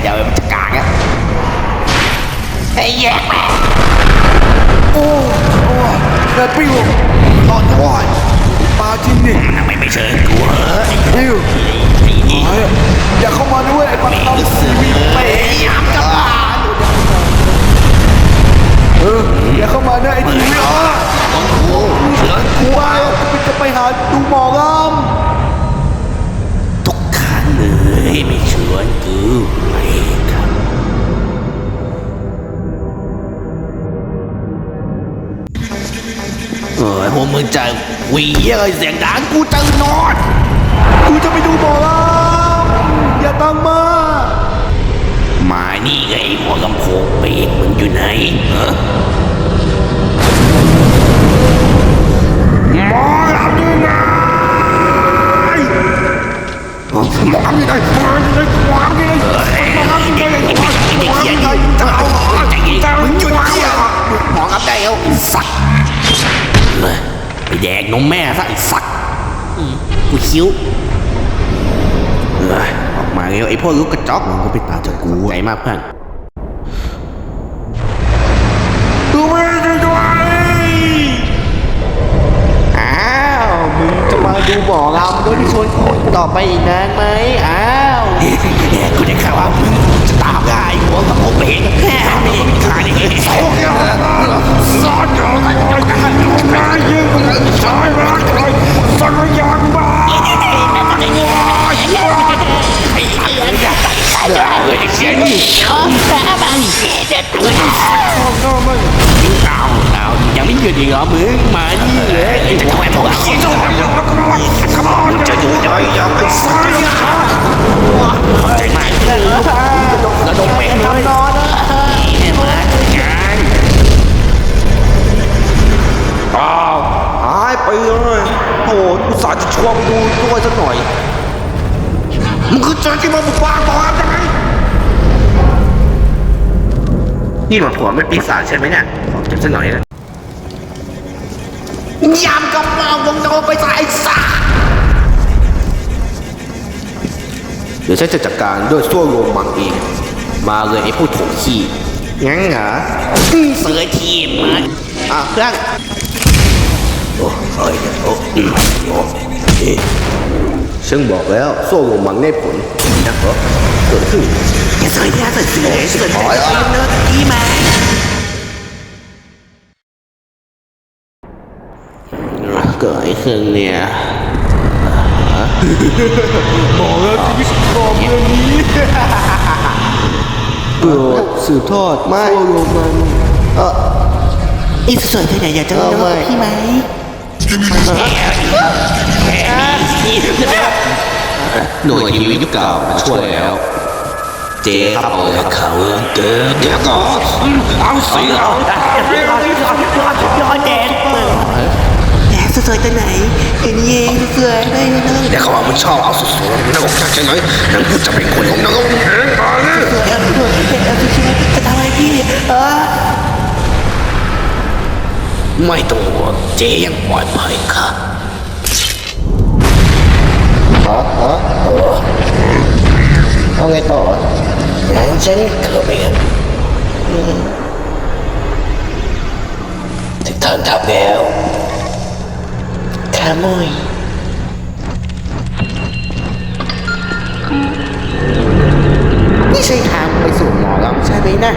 เดี๋ยวมันจะกางอะไอ้แย่โอ้โอ้เกิดปิ้วตอนวายปลาจริงนี่ทำไมไม่เชิญกูเหรอปิ้วไอ้นี่เฮ้ยอย่าเข้ามาด้วยไอ้ปลาเอาซีวีไปยามจะมาเอออย่าเข้ามานะไอ้ทีวีอะกูเชิญกูว่าจะไปหาดูหมอลทุก เลยไม่ชวนกูไม่ครับ เออพวกมึงจะหวีอะเสียงดังกูจะนอน กูจะไปดูหมอลอย่าตามมามานี่ไงหัวลำโพงเบรกมึงอยู่ไหนเหรอ นมแม่ซะไอ้สัตว์อืมกูคิ้วเอ้ยออกมาแล้วไอ้พวกลูกกระจอกมันก็ไปตามจากกูใจมากเพื่อนดูไม่ได้ด้วยอ้าวมึงจะมาดูหมอลำโดยที่ชวนคนต่อไปอีกนานไหมอ้าวกูได้ข่าวว่า เสียนี่ชอบแซ่บไอ้เด็ดเลยเอาเอายังไม่หยุดอีกเหรอมึงมานี่เลยจะทำไมพวกเรามึงจะดูได้ยังไงสายใจมากเลยกระดงเองเลยนอนเห็นไหมกันอ้าวหายไปเลยโอ้อุตส่าห์จะชวนดูด้วยสักหน่อยมึงคือเจอที่มาบุกบ้านบอกอะ นี่หลวงผัวไม่ปีศาจใช่ไหมเนี่ยขอเก็บสักหน่อยนะยามกับมาวงโนไปใส่ซาเดี๋ยวฉันจะจัดการด้วยโซ่ลมมังเอง มาเลยไอ้ผู้โถขี้งั้นเหรอเสือทีมมันอะเพื่อนโอ้ยโอ้อืมโอ้เอ๊ะ ฉันบอกแล้วโซ่ลมมังได้ผลนะเหรอเกิดขึ้นอย่าเสืออย่าเสือเสือเสือเสือเนื้อที่มาเกิดอะไรขึ้นเนี่ยบอกแล้วชีวิตของเรื่องนี้เกิดสืบทอดไม่โซ่ลมมังเอออีสวยๆเธออยากจะรู้พี่ไหม หน่วยทีวียุคเก่ามาช่วยแล้ว เจ๊ครับเอาเลยเขาเกินเดี๋ยวก่อนเอาสิเอาย้อนแดงเปิดแหมสวยๆตัวไหนเห็นเองสวยได้เลยเดี๋ยวเขาบอกมันชอบเอาสุดๆนรกใช่ไหมนั่นกูจะเป็นคนของนรกเองมาเลยจะทำอะไรพี่เออไม่ต้องห่วงเจ๊ยังปลอดภัยค่ะ ฉันเกิดไปกันถึงทางทับแล้วขโมยนี่ใช่ทางไปสู่หมอลำใช่ไหมนะ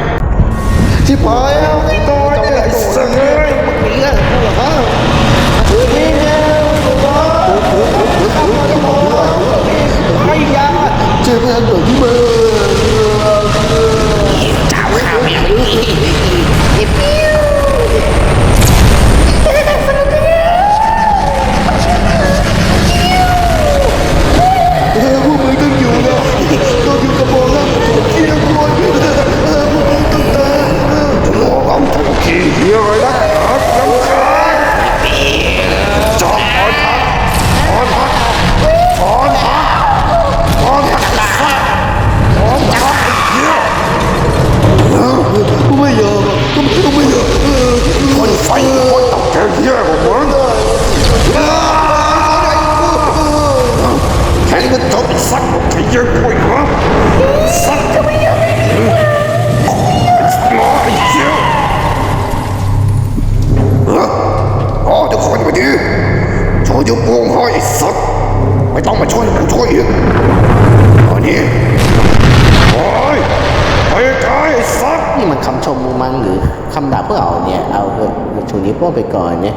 ชิบหายแล้วต่อเนี่ยไอ้เสือมึงหนีอะกูเหรอเฮ้ยเนี่ยไอ้ยาเจอเพื่อนหน่อยที่มือเวยกูช่วยอีกเอานี่โอ้ยไปไกลสักนี่มันคำชมมึงมั้งหรือคำด่าพวกเราเนี่ย เอาเถอะชูนิ้วโป้งไปก่อนเนี่ย